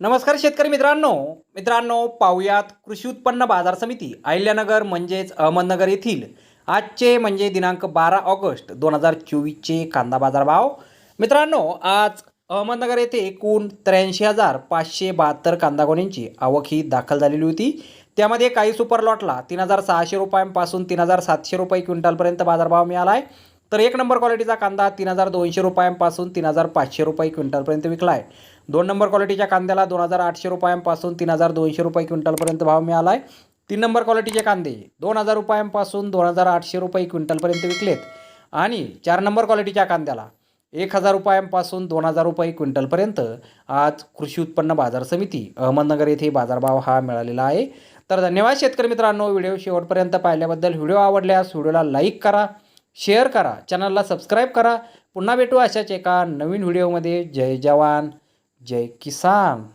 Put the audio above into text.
नमस्कार शेतकरी मित्रांनो. मित्रांनो पाहुयात कृषी उत्पन्न बाजार समिती अहिल्यानगर म्हणजेच अहमदनगर येथील. आजचे म्हणजे दिनांक बारा ऑगस्ट दोन हजार चोवीसचे कांदा बाजार भाव मित्रांनो आज अहमदनगर येथे एकूण त्र्याऐंशी हजार पाचशे बहात्तर कांदा आवक ही दाखल झालेली होती. त्यामध्ये काही सुपर लॉटला तीन हजार सहाशे रुपयांपासून तीन हजार सातशे रुपये क्विंटलपर्यंत बाजारभाव मिळाला आहे तर एक नंबर क्वालिटीचा कांदा तीन हजार दोनशे रुपयांपासून तीन हजार पाचशे रुपये क्विंटलपर्यंत विकला आहे दोन नंबर क्वालिटीच्या कांद्याला दोन हजार आठशे रुपयांपासून तीन हजार दोनशे रुपये क्विंटलपर्यंत भाव मिळाला आहे तीन नंबर क्वालिटीचे कांदे दोन हजार रुपयांपासून दोन हजार आठशे रुपये क्विंटलपर्यंत विकलेत. आणि चार नंबर क्वालिटीच्या कांद्याला एक हजार रुपयांपासून दोन हजार रुपये क्विंटलपर्यंत आज कृषी उत्पन्न बाजार समिती अहमदनगर येथे बाजारभाव हा मिळालेला आहे. तर धन्यवाद शेतकरी मित्रांनो व्हिडिओ शेवटपर्यंत पाहिल्याबद्दल व्हिडिओ आवडल्यास व्हिडिओला लाईक करा शेअर करा चॅनलला सबस्क्राईब करा. पुन्हा भेटू अशाच एका नवीन व्हिडिओमध्ये. जय जवान. जय किसान